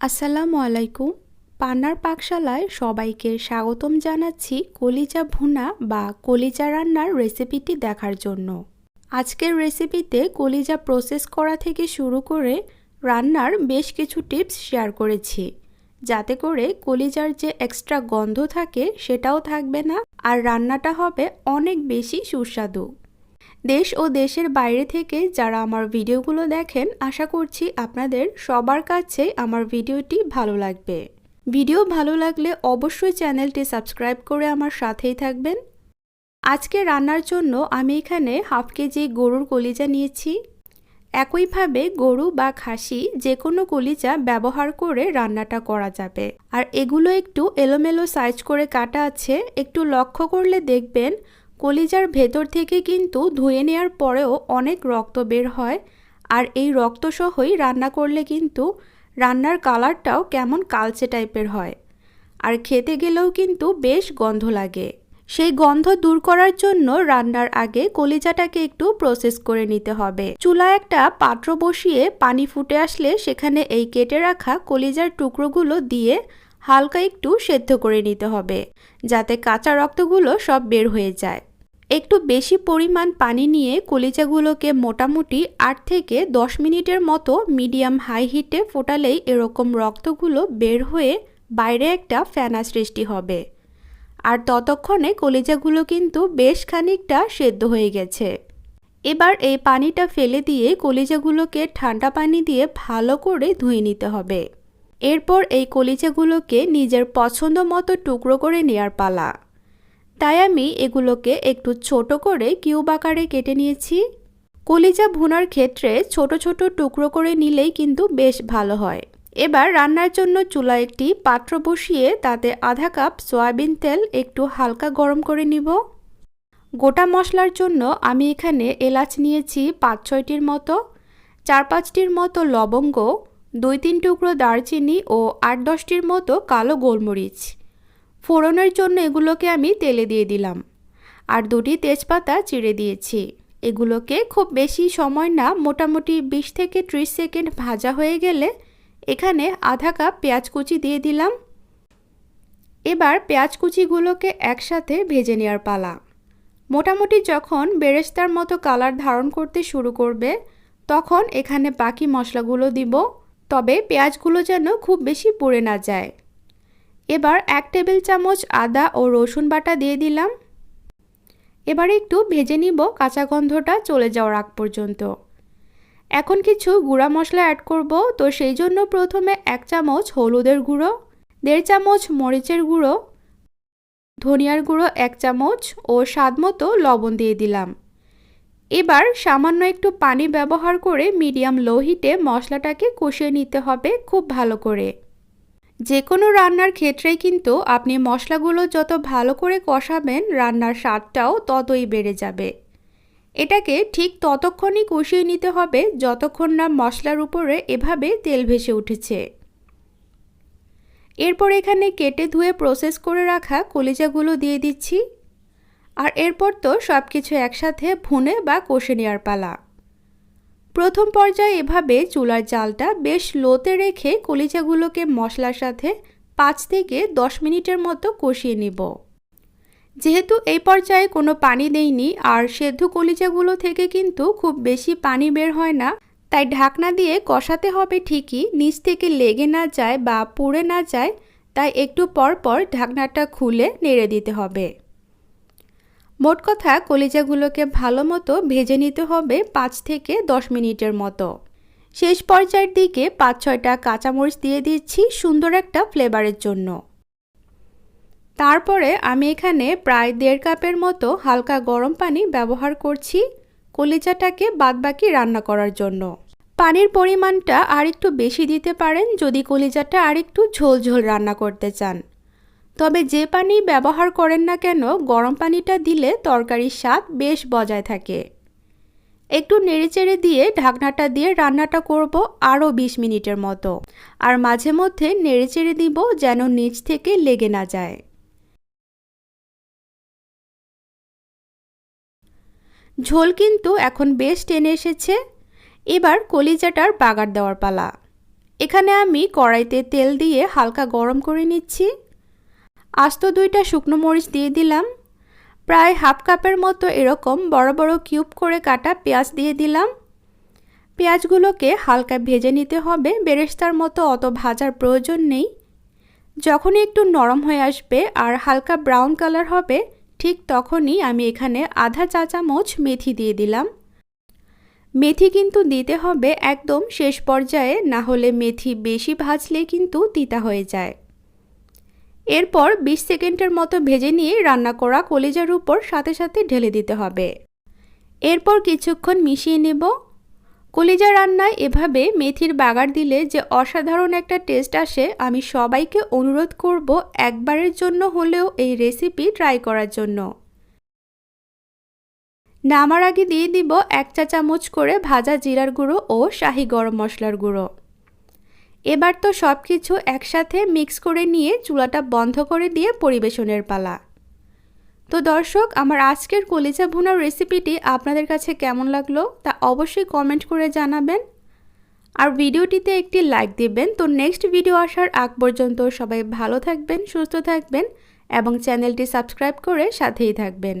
আসসালামু আলাইকুম। পান্নার পাকশালায় সবাইকে স্বাগতম জানাচ্ছি কলিজা ভুনা বা কলিজা রান্নার রেসিপিটি দেখার জন্য। আজকের রেসিপিতে কলিজা প্রসেস করা থেকে শুরু করে রান্নার বেশ কিছু টিপস শেয়ার করেছি। যাতে করে কলিজার যে এক্সট্রা গন্ধ থাকে সেটাও থাকবে না, আর রান্নাটা হবে অনেক বেশি সুস্বাদু। দেশ ও দেশের বাইরে থেকে যারা আমার ভিডিওগুলো দেখেন, আশা করছি আপনাদের সবার কাছে আমার ভিডিওটি ভালো লাগবে। ভিডিও ভালো লাগলে অবশ্যই চ্যানেলটি সাবস্ক্রাইব করে আমার সাথেই থাকবেন। আজকে রান্নার জন্য আমি এখানে হাফ কেজি গরুর কলিজা নিয়েছি। একইভাবে গরু বা খাসি যে কোনো কলিজা ব্যবহার করে রান্নাটা করা যাবে। আর এগুলো একটু এলোমেলো সাইজ করে কাটা আছে, একটু লক্ষ্য করলে দেখবেন কলিজার ভেতর থেকে কিন্তু ধুয়ে নেওয়ার পরেও অনেক রক্ত বের হয়। আর এই রক্তসহই রান্না করলে কিন্তু রান্নার কালারটাও কেমন কালচে টাইপের হয়। আর খেতে গেলেও কিন্তু বেশ গন্ধ লাগে। সেই গন্ধ দূর করার জন্য রান্নার আগে কলিজাটাকে একটু প্রসেস করে নিতে হবে। চুলা একটা পাত্র বসিয়ে পানি ফুটে আসলে সেখানে এই কেটে রাখা কলিজার টুকরোগুলো দিয়ে হালকা একটু সেদ্ধ করে নিতে হবে, যাতে কাঁচা রক্তগুলো সব বের হয়ে যায়। একটু বেশি পরিমাণ পানি নিয়ে কলিজাগুলোকে মোটামুটি আট থেকে দশ মিনিটের মতো মিডিয়াম হাই হিটে ফোটালেই এরকম রক্তগুলো বের হয়ে বাইরে একটা ফ্যানা সৃষ্টি হবে। আর ততক্ষণে কলিজাগুলো কিন্তু বেশ খানিকটা সেদ্ধ হয়ে গেছে। এবার এই পানিটা ফেলে দিয়ে কলিজাগুলোকে ঠান্ডা পানি দিয়ে ভালো করে ধুয়ে নিতে হবে। এরপর এই কলিজাগুলোকে নিজের পছন্দ মতো টুকরো করে নেয়ার পালা। তাই আমি এগুলোকে একটু ছোট করে কিউব আকারে কেটে নিয়েছি। কলিজা ভুনার ক্ষেত্রে ছোট ছোট টুকরো করে নিলেই কিন্তু বেশ ভালো হয়। এবার রান্নার জন্য চুলা একটি পাত্র বসিয়ে তাতে আধা কাপ সয়াবিন তেল একটু হালকা গরম করে নিব। গোটা মশলার জন্য আমি এখানে এলাচ নিয়েছি পাঁচ ছয়টির মতো, চার পাঁচটির মতো লবঙ্গ, দুই তিন টুকরো দারচিনি ও আট দশটির মতো কালো গোলমরিচ। ফোড়নের জন্য এগুলোকে আমি তেলে দিয়ে দিলাম। আর দুটি তেজপাতা চিড়ে দিয়েছি। এগুলোকে খুব বেশি সময় না, মোটামুটি বিশ থেকে ত্রিশ সেকেন্ড ভাজা হয়ে গেলে এখানে আধা কাপ পেঁয়াজ কুচি দিয়ে দিলাম। এবার পেঁয়াজ কুচিগুলোকে একসাথে ভেজে নেওয়ার পালা। মোটামুটি যখন বেরেস্তার মতো কালার ধারণ করতে শুরু করবে, তখন এখানে বাকি মশলাগুলো দিব। তবে পেঁয়াজগুলো যেন খুব বেশি পুড়ে না যায়। এবার এক টেবিল চামচ আদা ও রসুন বাটা দিয়ে দিলাম। এবার একটু ভেজে নিব, কাঁচা গন্ধটা চলে যাওয়ার আগ পর্যন্ত। এখন কিছু গুঁড়া মশলা অ্যাড করব, তো সেই জন্য প্রথমে এক চামচ হলুদের গুঁড়ো, দেড় চামচ মরিচের গুঁড়ো, ধনিয়ার গুঁড়ো এক চামচ ও স্বাদ মতো লবণ দিয়ে দিলাম। এবার সামান্য একটু পানি ব্যবহার করে মিডিয়াম লো হিটে মশলাটাকে কষিয়ে নিতে হবে খুব ভালো করে। যে কোনো রান্নার ক্ষেত্রেই কিন্তু আপনি মশলাগুলো যত ভালো করে কষাবেন, রান্নার স্বাদটাও ততই বেড়ে যাবে। এটাকে ঠিক ততক্ষণই কষিয়ে নিতে হবে যতক্ষণ না মশলার উপরে এভাবে তেল ভেসে উঠেছে। এরপর এখানে কেটে ধুয়ে প্রসেস করে রাখা কলিজাগুলো দিয়ে দিচ্ছি। আর এরপর তো সব কিছু একসাথে ভুনে বা কষে নেওয়ার পালা। প্রথম পর্যায়ে এভাবে চুলার জালটা বেশ লোতে রেখে কলিজাগুলোকে মশলার সাথে পাঁচ থেকে দশ মিনিটের মতো কষিয়ে নিব। যেহেতু এই পর্যায়ে কোনো পানি দেইনি, আর সেদ্ধ কলিজাগুলো থেকে কিন্তু খুব বেশি পানি বের হয় না, তাই ঢাকনা দিয়ে কষাতে হবে ঠিকই, নিচ থেকে লেগে না যায় বা পুড়ে না যায়, তাই একটু পর পর ঢাকনাটা খুলে নেড়ে দিতে হবে। মোট কথা কলিজাগুলোকে ভালো মতো ভেজে নিতে হবে পাঁচ থেকে দশ মিনিটের মতো। শেষ পর্যায়ের দিকে পাঁচ, ছয়টা কাঁচামরিচ দিয়ে দিচ্ছি সুন্দর একটা ফ্লেভারের জন্য। তারপরে আমি এখানে প্রায় দেড় কাপের মতো হালকা গরম পানি ব্যবহার করছি কলিজাটাকে বাদবাকি রান্না করার জন্য। পানির পরিমাণটা আর একটু বেশি দিতে পারেন যদি কলিজাটা আর একটু ঝোল ঝোল রান্না করতে চান। তবে যে পানি ব্যবহার করেন না কেন, গরম পানিটা দিলে তরকারির স্বাদ বেশ বজায় থাকে। একটু নেড়েচেড়ে দিয়ে ঢাকনাটা দিয়ে রান্নাটা করব আরও বিশ মিনিটের মতো। আর মাঝে মধ্যে নেড়েচেড়ে দিব যেন নিচ থেকে লেগে না যায়। ঝোল কিন্তু এখন বেশ টেনে এসেছে। এবার কলিজাটার বাগার দেওয়ার পালা। এখানে আমি কড়াইতে তেল দিয়ে হালকা গরম করে নিচ্ছি। আস্ত দুইটা শুকনো মরিচ দিয়ে দিলাম। প্রায় হাফ কাপের মতো এরকম বড় বড় কিউব করে কাটা পেঁয়াজ দিয়ে দিলাম। পেঁয়াজগুলোকে হালকা ভেজে নিতে হবে, বেরেস্তার মতো অত ভাজার প্রয়োজন নেই। যখনই একটু নরম হয়ে আসবে আর হালকা ব্রাউন কালার হবে, ঠিক তখনই আমি এখানে আধা চা চামচ মেথি দিয়ে দিলাম। মেথি কিন্তু দিতে হবে একদম শেষ পর্যায়ে, না হলে মেথি বেশি ভাজলে কিন্তু তিতা হয়ে যায়। এরপর ২০ সেকেন্ডের মতো ভেজে নিয়ে রান্না করা কলিজার উপর সাথে সাথে ঢেলে দিতে হবে। এরপর কিছুক্ষণ মিশিয়ে নেব। কলিজা রান্নায় এভাবে মেথির বাগার দিলে যে অসাধারণ একটা টেস্ট আসে, আমি সবাইকে অনুরোধ করব একবারের জন্য হলেও এই রেসিপি ট্রাই করার জন্য। নামার আগে দিয়ে দিব এক চা চামচ করে ভাজা জিরার গুঁড়ো ও শাহি গরম মশলার গুঁড়ো। এবার তো সব কিছু একসাথে মিক্স করে নিয়ে চুলাটা বন্ধ করে দিয়ে পরিবেশনের পালা। তো দর্শক, আমার আজকের কলিজা ভুনার রেসিপিটি আপনাদের কাছে কেমন লাগল তা অবশ্যই কমেন্ট করে জানাবেন। আর ভিডিওটিতে একটি লাইক দিবেন। তো নেক্সট ভিডিও আসার আগ পর্যন্ত সবাই ভালো থাকবেন, সুস্থ থাকবেন এবং চ্যানেলটি সাবস্ক্রাইব করে সাথেই থাকবেন।